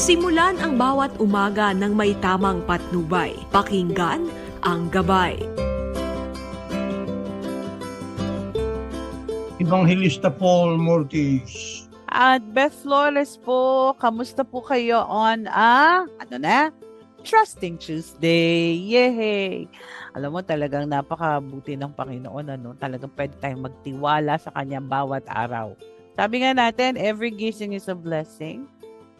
Simulan ang bawat umaga ng may tamang patnubay. Pakinggan ang gabay. Evangelista Paul Mortis. At Beth Flores po, kamusta po kayo on a, ano na? Trusting Tuesday. Yay! Alam mo talagang napakabuti ng Panginoon. Ano? Talagang pwede tayong magtiwala sa Kanya bawat araw. Sabi nga natin, every gising is a blessing.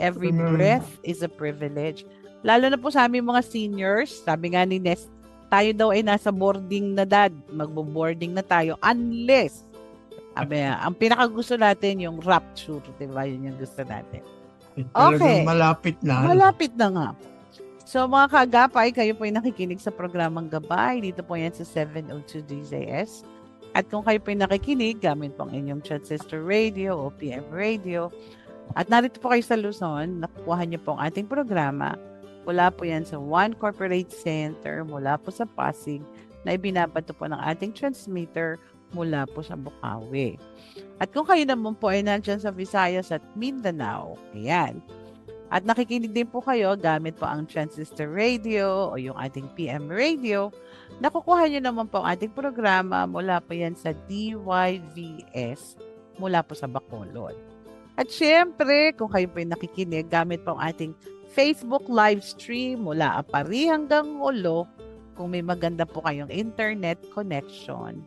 Every Amen. breath is a privilege. Lalo na po sa aming mga seniors, sabi nga ni Nest, tayo daw ay nasa boarding na dad. Magbo-boarding na tayo unless Sabi, ang pinakagusto natin yung rapture, di ba? Yun yung gusto natin. Talagang Okay. malapit na. Malapit na nga. So mga kaagapay, kayo po ay nakikinig sa programang Gabay. Dito po yan sa 702 DZS. At kung kayo po ay nakikinig, gamit po ang inyong Chat Sister Radio o PM Radio. At narito po kayo sa Luzon, nakukuha niyo po ang ating programa. Mula po yan sa One Corporate Center, mula po sa Pasig, na ibinabato po ng ating transmitter mula po sa Bukawi. At kung kayo naman po ay nandyan sa Visayas at Mindanao, ayan, at nakikinig din po kayo gamit po ang transistor radio o yung ating PM radio. Nakukuha nyo naman po ang ating programa mula po yan sa DYVS mula po sa Bacolod. At syempre, kung kayo po ay nakikinig gamit po ang ating Facebook live stream mula Apari hanggang Holo, kung may maganda po kayong internet connection,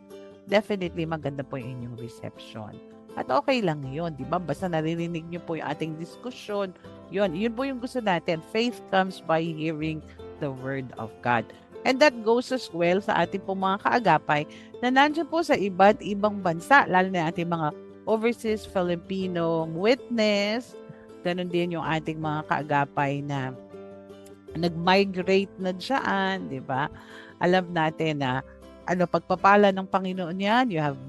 definitely maganda po yung inyong reception. At okay lang yun, di ba? Basta naririnig nyo po yung ating diskusyon, yun, yun po yung gusto natin. Faith comes by hearing the word of God. And that goes as well sa ating po mga kaagapay na nandiyan po sa iba't ibang bansa, lalo na ating mga overseas Filipino witness. Ganon din yung ating mga kaagapay na nag-migrate na dyan, di ba? Alam natin na ano, pagpapala ng Panginoon yan, you have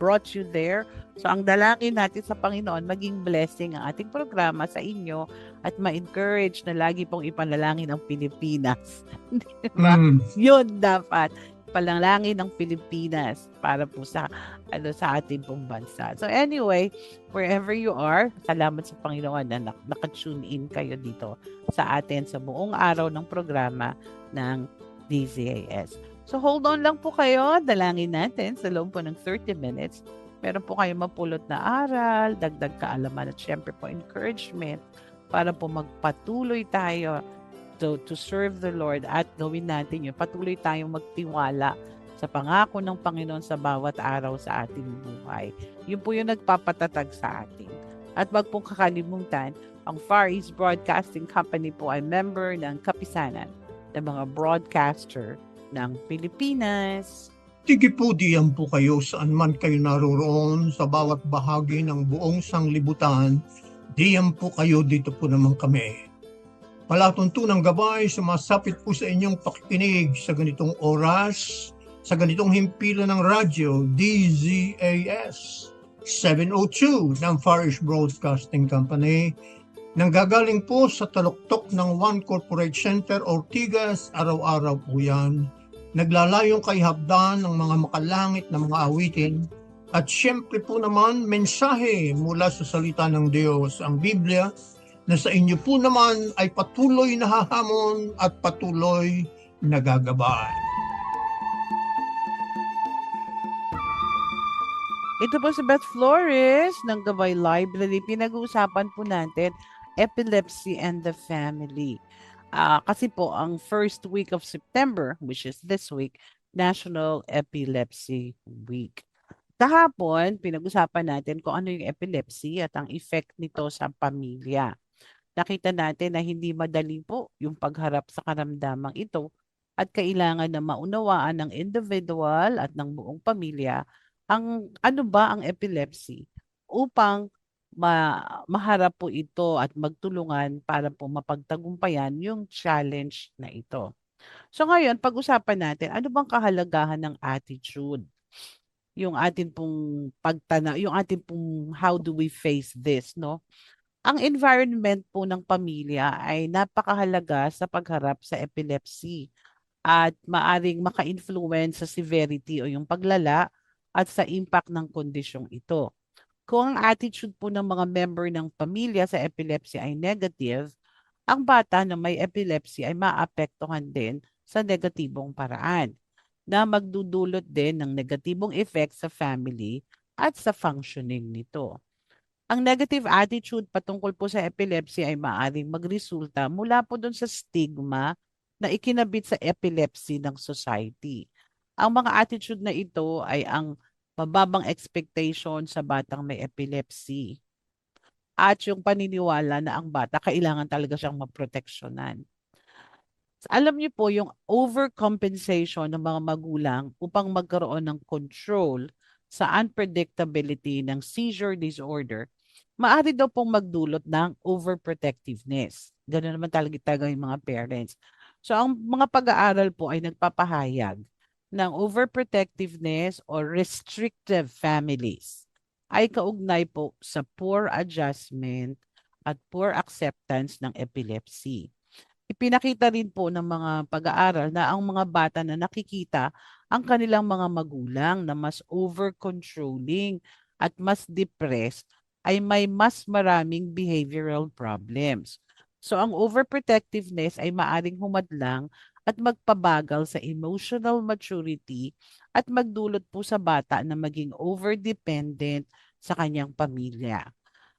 brought you there. So, ang dalangin natin sa Panginoon, maging blessing ang ating programa sa inyo at ma-encourage na lagi pong ipanalangin ang Pilipinas. Di ba? Mm. Yun dapat. Panalangin ng Pilipinas para po sa ano sa ating pong bansa. So anyway, wherever you are, salamat sa Panginoon na nak- naka-tune in kayo dito sa atin sa buong araw ng programa ng DZAS. So hold on lang po kayo, dalangin natin sa loob po ng 30 minutes. Meron po kayo mapulot na aral, dagdag kaalaman at syempre po encouragement para po magpatuloy tayo to, to serve the Lord at gawin natin yun. Patuloy tayong magtiwala sa pangako ng Panginoon sa bawat araw sa ating buhay. Yun po yung nagpapatatag sa atin. At wag pong kakalimutan, ang Far East Broadcasting Company po ay member ng kapisanan ng mga broadcaster ng Pilipinas. Sige po diyan po kayo saan man kayo naroroon sa bawat bahagi ng buong sanglibutan. Diyan po kayo dito po naman kami. Palatuntunang gabay, sumasapit po sa inyong pakikinig sa ganitong oras, sa ganitong himpilan ng radyo, DZAS 702 ng Farish Broadcasting Company, nanggagaling po sa taluktok ng One Corporate Center, Ortigas, araw-araw po yan. Naglalayong kay habdan ng mga makalangit na mga awitin. At syempre po naman mensahe mula sa salita ng Diyos, ang Biblia, na sa inyo po naman ay patuloy na hahamon at patuloy na gagabay. Ito po si Beth Flores ng Gabay Library. Pinag-uusapan po natin epilepsy and the family. Ah, kasi po ang first week of September, which is this week, National Epilepsy Week. Kahapon, pinag-usapan natin kung ano yung epilepsy at ang effect nito sa pamilya. Nakita natin na hindi madali po yung pagharap sa karamdamang ito at kailangan na maunawaan ng individual at ng buong pamilya ang ano ba ang epilepsy upang ma maharap po ito at magtulungan para po mapagtagumpayan yung challenge na ito. So ngayon, pag-usapan natin, ano bang kahalagahan ng attitude? Yung atin pong pagtana, yung atin pong how do we face this, no? Ang environment po ng pamilya ay napakahalaga sa pagharap sa epilepsy at maaring maka-influence sa severity o yung paglala at sa impact ng kondisyong ito. Kung ang attitude po ng mga member ng pamilya sa epilepsy ay negative, ang bata na may epilepsy ay maapektuhan din sa negatibong paraan na magdudulot din ng negatibong effect sa family at sa functioning nito. Ang negative attitude patungkol po sa epilepsy ay maaaring magresulta mula po dun sa stigma na ikinabit sa epilepsy ng society. Ang mga attitude na ito ay ang mababang expectation sa batang may epilepsy at yung paniniwala na ang bata kailangan talaga siyang maproteksyonan. Alam niyo po yung overcompensation ng mga magulang upang magkaroon ng control sa unpredictability ng seizure disorder, maaari daw pong magdulot ng overprotectiveness. Ganun naman talaga talaga yung mga parents. So ang mga pag-aaral po ay nagpapahayag ng overprotectiveness or restrictive families ay kaugnay po sa poor adjustment at poor acceptance ng epilepsy. Ipinakita rin po ng mga pag-aaral na ang mga bata na nakikita ang kanilang mga magulang na mas over-controlling at mas depressed ay may mas maraming behavioral problems. So ang overprotectiveness ay maaring humadlang at magpabagal sa emotional maturity at magdulot po sa bata na maging over-dependent sa kanyang pamilya.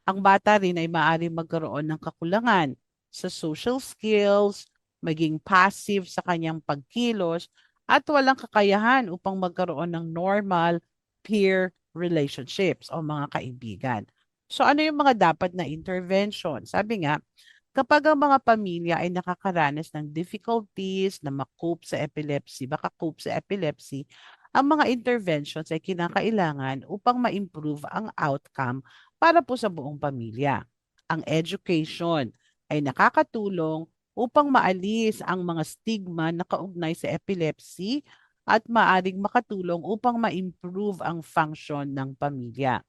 Ang bata rin ay maaring magkaroon ng kakulangan sa social skills, maging passive sa kanyang pagkilos, at walang kakayahan upang magkaroon ng normal peer relationships o mga kaibigan. So ano yung mga dapat na intervention? Sabi nga, kapag ang mga pamilya ay nakakaranas ng difficulties na makope sa epilepsy, baka cope sa epilepsy, ang mga interventions ay kinakailangan upang ma-improve ang outcome para po sa buong pamilya. Ang education ay nakakatulong upang maalis ang mga stigma na kaugnay sa epilepsy at maaring makatulong upang ma-improve ang function ng pamilya.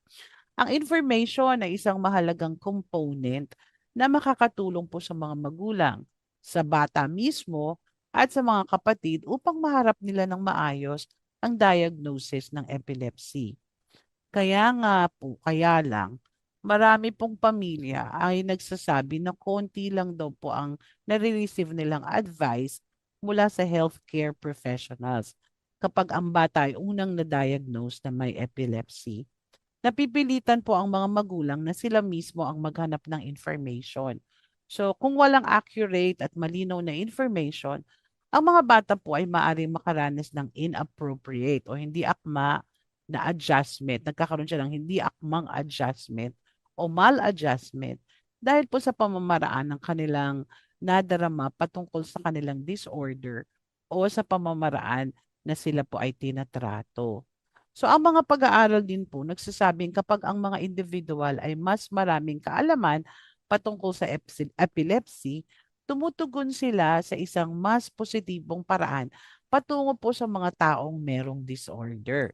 Ang information ay isang mahalagang component na makakatulong po sa mga magulang, sa bata mismo at sa mga kapatid upang maharap nila ng maayos ang diagnosis ng epilepsy. Kaya nga po, kaya lang, marami pong pamilya ay nagsasabi na konti lang daw po ang nare-receive nilang advice mula sa healthcare professionals kapag ang bata ay unang na-diagnose na may epilepsy. Napipilitan po ang mga magulang na sila mismo ang maghanap ng information. So kung walang accurate at malinaw na information, ang mga bata po ay maaaring makaranas ng inappropriate o hindi akma na adjustment. Nagkakaroon siya ng hindi akmang adjustment o maladjustment dahil po sa pamamaraan ng kanilang nadarama patungkol sa kanilang disorder o sa pamamaraan na sila po ay tinatrato. So ang mga pag-aaral din po nagsasabing kapag ang mga individual ay mas maraming kaalaman patungkol sa epilepsy, tumutugon sila sa isang mas positibong paraan patungo po sa mga taong merong disorder.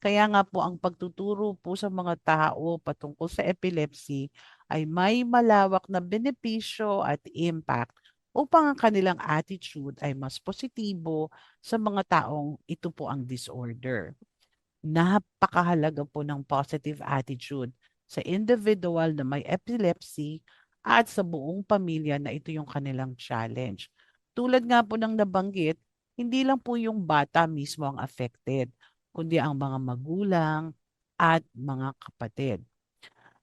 Kaya nga po ang pagtuturo po sa mga tao patungkol sa epilepsy ay may malawak na benepisyo at impact upang ang kanilang attitude ay mas positibo sa mga taong ito po ang disorder. Napakahalaga po ng positive attitude sa individual na may epilepsy at sa buong pamilya na ito yung kanilang challenge. Tulad nga po ng nabanggit, hindi lang po yung bata mismo ang affected, kundi ang mga magulang at mga kapatid.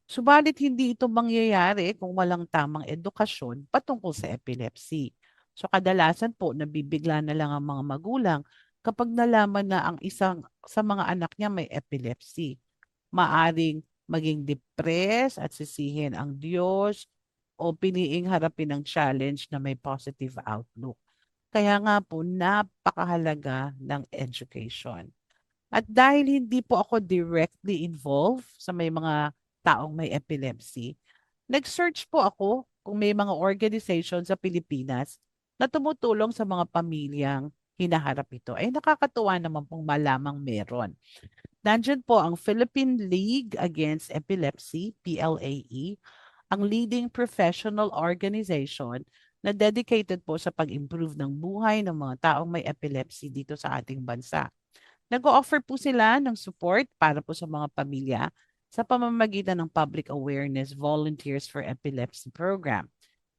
Subalit hindi ito mangyayari kung walang tamang edukasyon patungkol sa epilepsy. So kadalasan po nabibigla na lang ang mga magulang kapag nalaman na ang isang sa mga anak niya may epilepsy. Maaring maging depressed at sisihin ang Diyos o piniing harapin ang challenge na may positive outlook. Kaya nga po napakahalaga ng education. At dahil hindi po ako directly involved sa may mga taong may epilepsy, nag-search po ako kung may mga organization sa Pilipinas na tumutulong sa mga pamilyang hinaharap ito. Ay nakakatuwa naman pong malamang meron. Nandyan po ang Philippine League Against Epilepsy, PLAE, ang leading professional organization na dedicated po sa pag-improve ng buhay ng mga taong may epilepsy dito sa ating bansa. Nag-offer po sila ng support para po sa mga pamilya sa pamamagitan ng Public Awareness Volunteers for Epilepsy Program.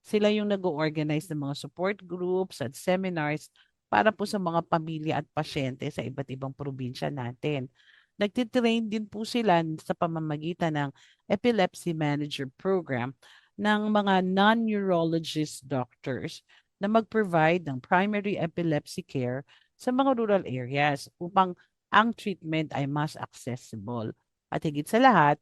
Sila yung nag-organize ng mga support groups at seminars para po sa mga pamilya at pasyente sa iba't ibang probinsya natin. Nagtitrain din po sila sa pamamagitan ng Epilepsy Manager Program ng mga non-neurologist doctors na mag-provide ng primary epilepsy care sa mga rural areas upang ang treatment ay mas accessible. At higit sa lahat,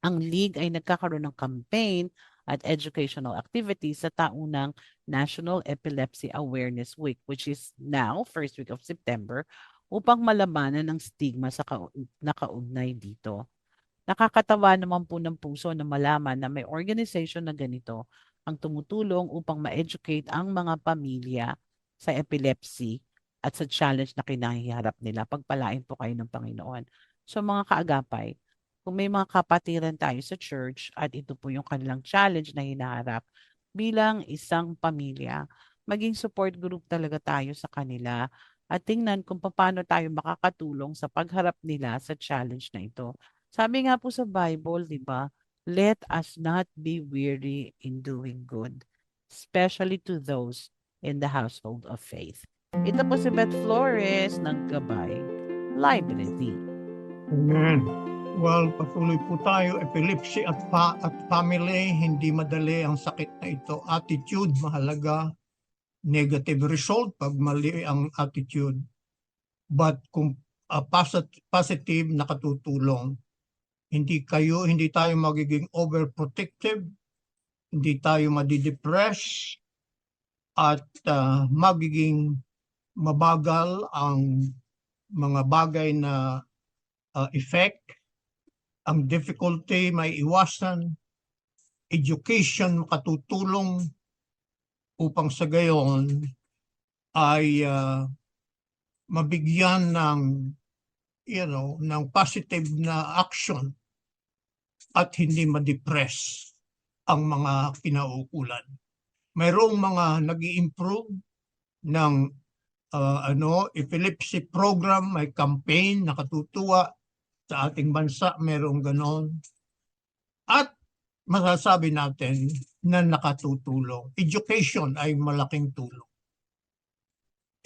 ang league ay nagkakaroon ng campaign at educational activities sa taunang National Epilepsy Awareness Week which is now, first week of September, upang malamanan ng stigma sa kau- nakaugnay dito. Nakakatawa naman po ng puso na malaman na may organization na ganito ang tumutulong upang ma-educate ang mga pamilya sa epilepsy at sa challenge na kinahiharap nila. Pagpalain po kayo ng Panginoon. So mga kaagapay, kung may mga kapatiran tayo sa church at ito po yung kanilang challenge na hinaharap bilang isang pamilya, maging support group talaga tayo sa kanila at tingnan kung paano tayo makakatulong sa pagharap nila sa challenge na ito. Sabi nga po sa Bible, di ba? Let us not be weary in doing good, especially to those in the household of faith. Ito po si Beth Flores ng Gabay Library. Amen. Well, patuloy po tayo. Epilepsy at, pa, at family, hindi madali ang sakit na ito. Attitude, mahalaga. Negative result pag mali ang attitude. But kung uh, posit- positive, nakatutulong. Hindi kayo, hindi tayo magiging overprotective. Hindi tayo madidepress. At uh, magiging mabagal ang mga bagay na uh, effect, ang difficulty may iwasan, education makatutulong upang sa gayon ay uh, mabigyan ng you know ng positive na action at hindi ma-depress ang mga kinaukulan. Mayroong mga nag improve ng uh, ano epilepsy program, may campaign nakatutuwa sa ating bansa, mayroong ganon. At masasabi natin na nakatutulong. Education ay malaking tulong.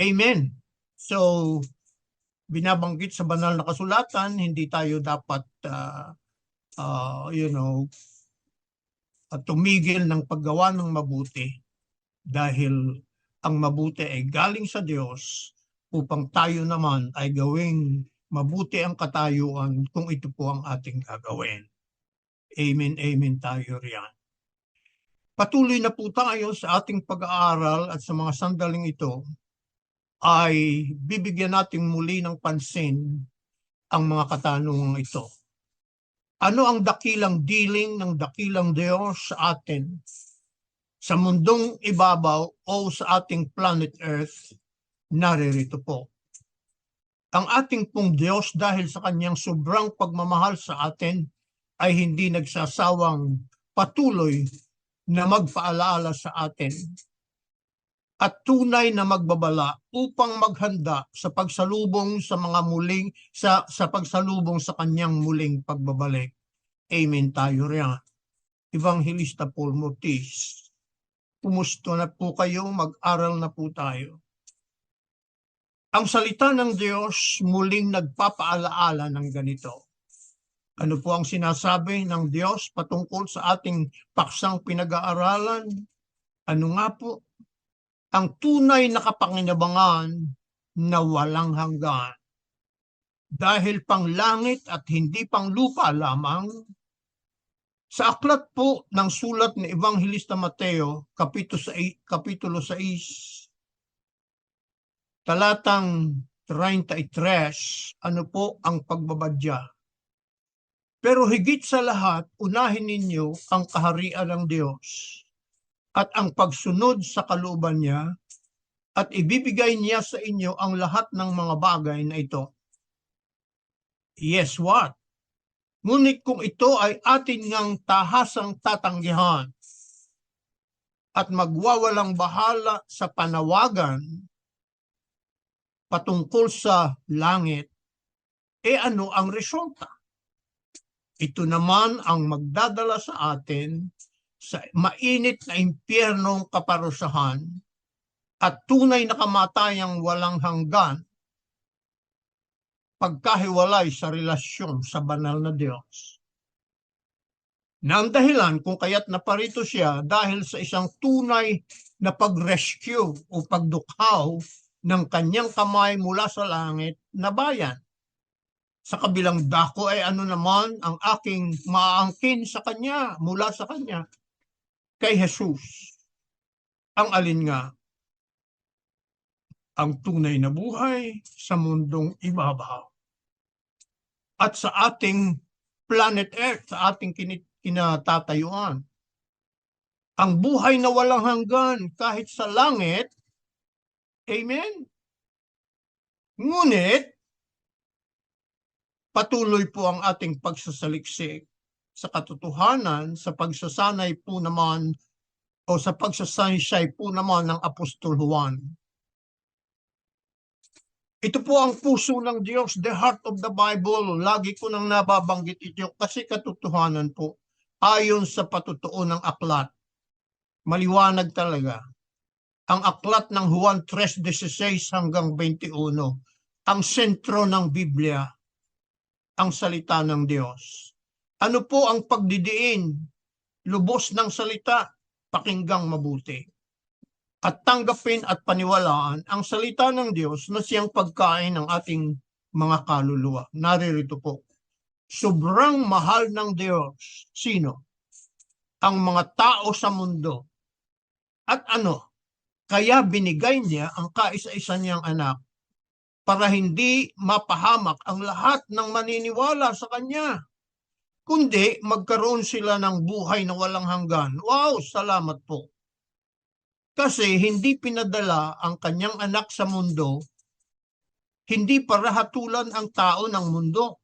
Amen. So, binabanggit sa banal na kasulatan, hindi tayo dapat, uh, uh, you know, uh, tumigil ng paggawa ng mabuti dahil ang mabuti ay galing sa Diyos upang tayo naman ay gawing mabuti ang katayuan kung ito po ang ating gagawin. Amen, amen tayo riyan. Patuloy na po tayo sa ating pag-aaral at sa mga sandaling ito ay bibigyan natin muli ng pansin ang mga katanungang ito. Ano ang dakilang dealing ng dakilang Diyos sa atin sa mundong ibabaw o sa ating planet Earth? Naririto po. Ang ating pong Diyos dahil sa kanyang sobrang pagmamahal sa atin ay hindi nagsasawang patuloy na magpaalala sa atin at tunay na magbabala upang maghanda sa pagsalubong sa mga muling sa sa pagsalubong sa kanyang muling pagbabalik. Amen tayo riyan. Evangelista Paul Mortis. Kumusta na po kayo? Mag-aral na po tayo. Ang salita ng Diyos muling nagpapaalaala ng ganito. Ano po ang sinasabi ng Diyos patungkol sa ating paksang pinag-aaralan? Ano nga po? Ang tunay na kapanginabangan na walang hanggan. Dahil pang langit at hindi pang lupa lamang, sa aklat po ng sulat ni Evangelista Mateo, kapitulo 6, kapitulo 6 talatang 33, ano po ang pagbabadya? Pero higit sa lahat, unahin ninyo ang kaharian ng Diyos at ang pagsunod sa kalooban niya at ibibigay niya sa inyo ang lahat ng mga bagay na ito. Yes, what? Ngunit kung ito ay atin ngang tahasang tatanggihan at magwawalang bahala sa panawagan patungkol sa langit, e ano ang resulta? Ito naman ang magdadala sa atin sa mainit na impyernong kaparusahan at tunay na kamatayang walang hanggan pagkahiwalay sa relasyon sa banal na Diyos. Na ang dahilan kung kaya't naparito siya dahil sa isang tunay na pag-rescue o pagdukhaw ng kanyang kamay mula sa langit na bayan. Sa kabilang dako ay ano naman ang aking maaangkin sa kanya, mula sa kanya, kay Jesus. Ang alin nga, ang tunay na buhay sa mundong ibabaw. At sa ating planet Earth, sa ating kinatatayuan. Ang buhay na walang hanggan kahit sa langit, Amen? Ngunit, patuloy po ang ating pagsasaliksik sa katotohanan, sa pagsasanay po naman o sa pagsasaysay po naman ng Apostol Juan. Ito po ang puso ng Diyos, the heart of the Bible. Lagi ko nang nababanggit ito kasi katotohanan po ayon sa patutuo ng aklat. Maliwanag talaga. Ang aklat ng Juan 3.16 hanggang 21, ang sentro ng Biblia, ang salita ng Diyos. Ano po ang pagdidiin? Lubos ng salita, pakinggang mabuti. At tanggapin at paniwalaan ang salita ng Diyos na siyang pagkain ng ating mga kaluluwa. Naririto po. Sobrang mahal ng Diyos. Sino? Ang mga tao sa mundo. At ano? Kaya binigay niya ang kaisa-isa niyang anak para hindi mapahamak ang lahat ng maniniwala sa kanya. Kundi magkaroon sila ng buhay na walang hanggan. Wow, salamat po. Kasi hindi pinadala ang kanyang anak sa mundo, hindi para hatulan ang tao ng mundo,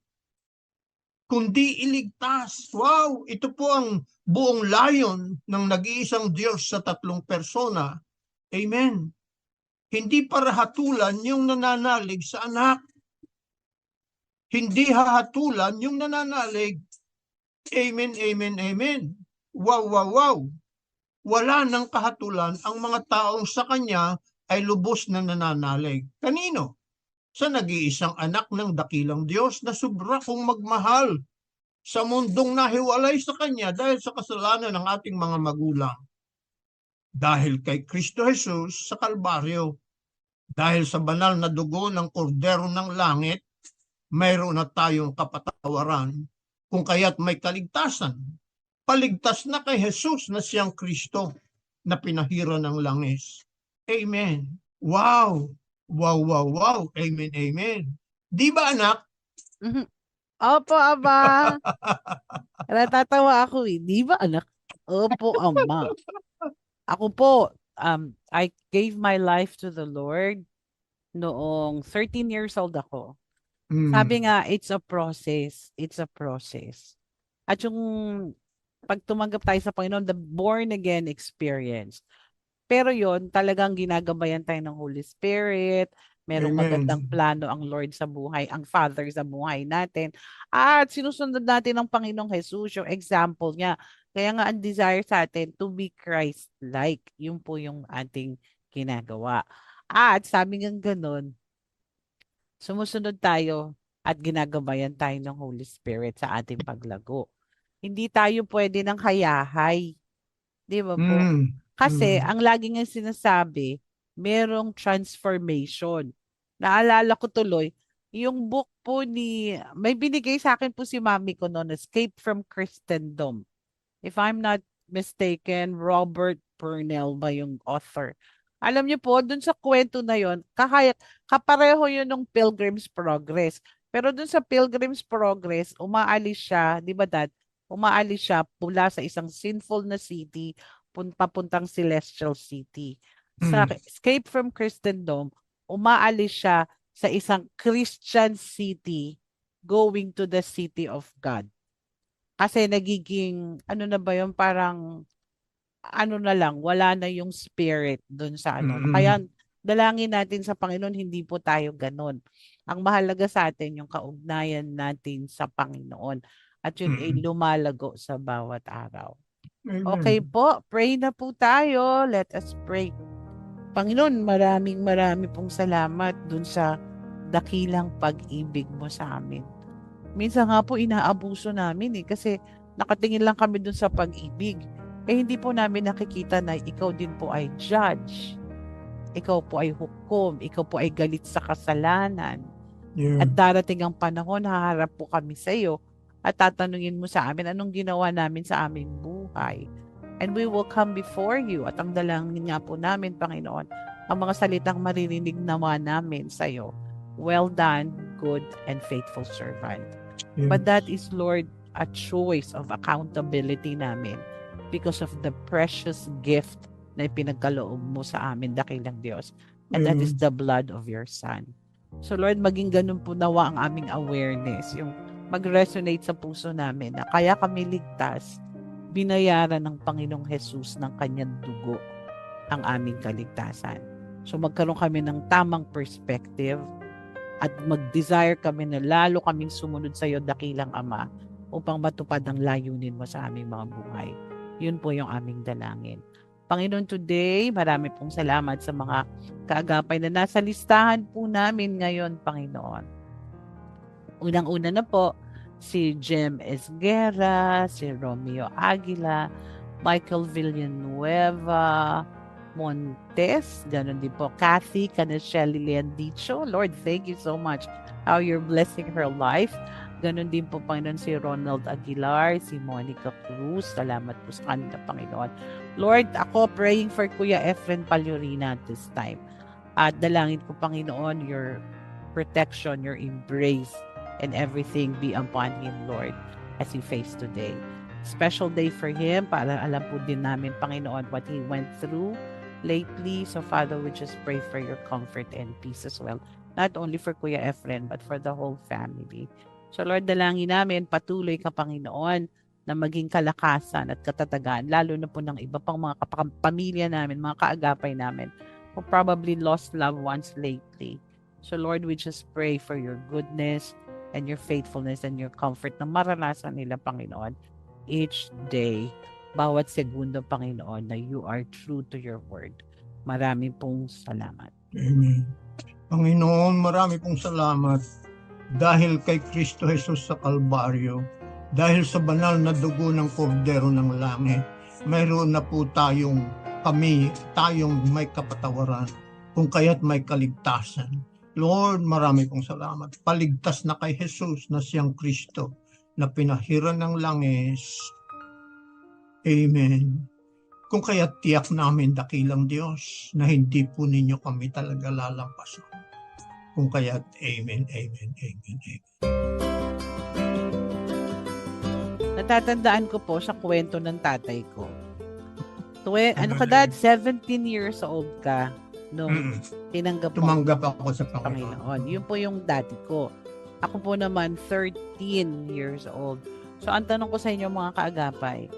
kundi iligtas. Wow, ito po ang buong layon ng nag-iisang Diyos sa tatlong persona. Amen. Hindi para hatulan yung nananalig sa anak. Hindi hahatulan yung nananalig. Amen, amen, amen. Wow, wow, wow. Wala nang kahatulan ang mga taong sa kanya ay lubos na nananalig. Kanino? Sa nag-iisang anak ng dakilang Diyos na sobra kong magmahal sa mundong nahiwalay sa kanya dahil sa kasalanan ng ating mga magulang dahil kay Kristo Jesus sa Kalbaryo. Dahil sa banal na dugo ng kordero ng langit, mayroon na tayong kapatawaran kung kaya't may kaligtasan. Paligtas na kay Jesus na siyang Kristo na pinahira ng langis. Amen. Wow! Wow, wow, wow. Amen, amen. Di ba anak? Opo, Ama. Natatawa ako eh. Di ba, anak? Opo, Ama. Ako po, um, I gave my life to the Lord noong 13 years old ako. Mm. Sabi nga, it's a process. It's a process. At yung pag tumanggap tayo sa Panginoon, the born again experience. Pero yon talagang ginagabayan tayo ng Holy Spirit. Merong Amen. magandang plano ang Lord sa buhay, ang Father sa buhay natin. At sinusunod natin ng Panginoong Jesus, yung example niya. Kaya nga ang desire sa atin to be Christ-like. Yun po yung ating ginagawa. At sabi nga ganun, sumusunod tayo at ginagabayan tayo ng Holy Spirit sa ating paglago. Hindi tayo pwede ng hayahay. Di ba po? Mm. Kasi Mm. ang lagi nga sinasabi, merong transformation. Naalala ko tuloy, yung book po ni, may binigay sa akin po si mami ko noon, Escape from Christendom. If I'm not mistaken, Robert Purnell ba yung author? Alam niyo po, dun sa kwento na yon, kahaya, kapareho yun ng Pilgrim's Progress. Pero dun sa Pilgrim's Progress, umaalis siya, di ba dad? Umaalis siya mula sa isang sinful na city pun- papuntang celestial city. Sa Mm. Escape from Christendom, umaalis siya sa isang Christian city going to the city of God. Kasi nagiging, ano na ba yun, parang, ano na lang, wala na yung spirit doon sa ano. Mm. Kaya dalangin natin sa Panginoon, hindi po tayo ganun. Ang mahalaga sa atin, yung kaugnayan natin sa Panginoon. At yun ay Mm. lumalago sa bawat araw. Amen. Okay po, pray na po tayo. Let us pray. Panginoon, maraming marami pong salamat dun sa dakilang pag-ibig mo sa amin. Minsan nga po inaabuso namin eh kasi nakatingin lang kami dun sa pag-ibig. Eh hindi po namin nakikita na ikaw din po ay judge. Ikaw po ay hukom. Ikaw po ay galit sa kasalanan. Yeah. At darating ang panahon, haharap po kami sa iyo at tatanungin mo sa amin anong ginawa namin sa aming buhay. And we will come before you. At ang dalangin nga po namin, Panginoon, ang mga salitang maririnig naman namin sa iyo. Well done, good and faithful servant. Yeah. But that is, Lord, a choice of accountability namin because of the precious gift na ipinagkaloob mo sa amin, dakilang Diyos. And that is the blood of your Son. So Lord, maging ganun po nawa ang aming awareness, yung mag-resonate sa puso namin na kaya kami ligtas, binayaran ng Panginoong Jesus ng kanyang dugo ang aming kaligtasan. So magkaroon kami ng tamang perspective at mag-desire kami na lalo kaming sumunod sa iyo, dakilang Ama, upang matupad ang layunin mo sa aming mga buhay. Yun po yung aming dalangin. Panginoon, today, marami pong salamat sa mga kaagapay na nasa listahan po namin ngayon, Panginoon. Unang-una na po, si Jem Esguerra, si Romeo Aguila, Michael Villanueva, Montes, ganun din po, Kathy Canacheli Leandicho. Lord, thank you so much how you're blessing her life. Ganun din po, Panginoon, si Ronald Aguilar, si Monica Cruz. Salamat po sa kanila, Panginoon. Lord, ako praying for Kuya Efren Palyorina at this time. At dalangin ko, Panginoon, your protection, your embrace, and everything be upon him, Lord, as he faced today. Special day for him para alam po din namin, Panginoon, what he went through lately. So, Father, we just pray for your comfort and peace as well. Not only for Kuya Efren, but for the whole family. So, Lord, dalangin namin, patuloy ka, Panginoon, na maging kalakasan at katatagan, lalo na po ng iba pang mga pamilya namin, mga kaagapay namin, who probably lost loved ones lately. So, Lord, we just pray for your goodness and your faithfulness and your comfort na maranasan nila, Panginoon, each day, bawat segundo, Panginoon, na you are true to your word. Marami pong salamat. Amen. Panginoon, marami pong salamat dahil kay Kristo Jesus sa Kalbaryo, dahil sa banal na dugo ng kordero ng langit, mayroon na po tayong kami, tayong may kapatawaran, kung kaya't may kaligtasan. Lord, marami pong salamat. Paligtas na kay Jesus na siyang Kristo na pinahiran ng langis. Amen. Kung kaya tiyak namin dakilang Diyos na hindi po ninyo kami talaga lalampasan. Kung kaya amen, amen, amen, amen. Natatandaan ko po sa kwento ng tatay ko. Twe, ano ka dad? 17 years old ka nung Mm, tinanggap mo Tumanggap ako sa ang Panginoon. Panginoon. Yun po yung dati ko. Ako po naman 13 years old. So ang tanong ko sa inyo mga kaagapay,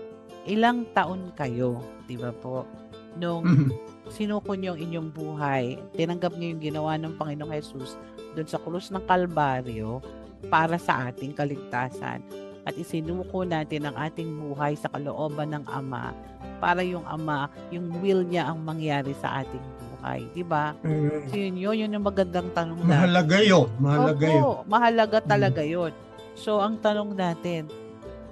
ilang taon kayo, di ba po, nung Mhm. sinuko niyo ang inyong buhay, tinanggap niyo yung ginawa ng Panginoong Jesus doon sa krus ng Kalbaryo para sa ating kaligtasan. At isinuko natin ang ating buhay sa kalooban ng Ama para yung Ama, yung will niya ang mangyari sa ating buhay. Di ba? Eh, So yun yun, yun yung magandang tanong natin. mahalaga yun. Mahalaga yun. Opo, mahalaga talaga yun. So ang tanong natin,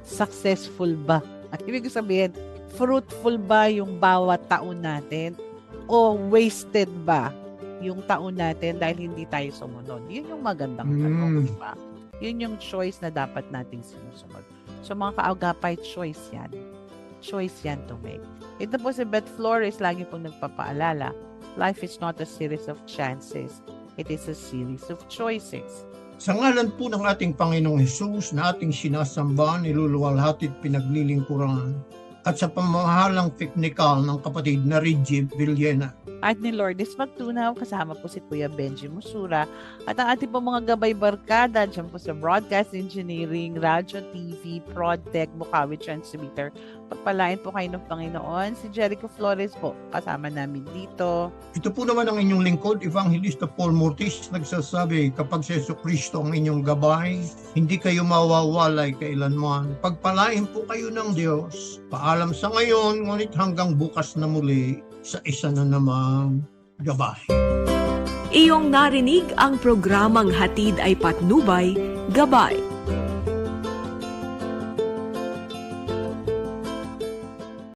successful ba? Ibig sabihin, fruitful ba yung bawat taon natin? O wasted ba yung taon natin dahil hindi tayo sumunod? Yun yung magandang tanong, Mm. di ba? Yun yung choice na dapat nating sinusunod. So mga kaagapay, choice yan. Choice yan to make. Ito po si Beth Flores, lagi pong nagpapaalala, life is not a series of chances. It is a series of choices. Sa ngalan po ng ating Panginoong Hesus na ating sinasamba, niluluwalhati at pinaglilingkuran at sa pamamahalang teknikal ng kapatid na Reggie Villena. At ni Lourdes Magtunaw, kasama po si Kuya Benji Musura at ang ating po mga gabay barkada dyan po sa Broadcast Engineering, Radio, TV, ProdTech, Bukawi Transmitter, Pagpalain po kayo ng Panginoon. Si Jericho Flores po, kasama namin dito. Ito po naman ang inyong lingkod, Evangelista Paul Mortis, nagsasabi, kapag si Yeso Kristo ang inyong gabay, hindi kayo mawawalay kailanman. Pagpalain po kayo ng Diyos. Paalam sa ngayon, ngunit hanggang bukas na muli sa isa na namang gabay. Iyong narinig ang programang Hatid ay Patnubay, Gabay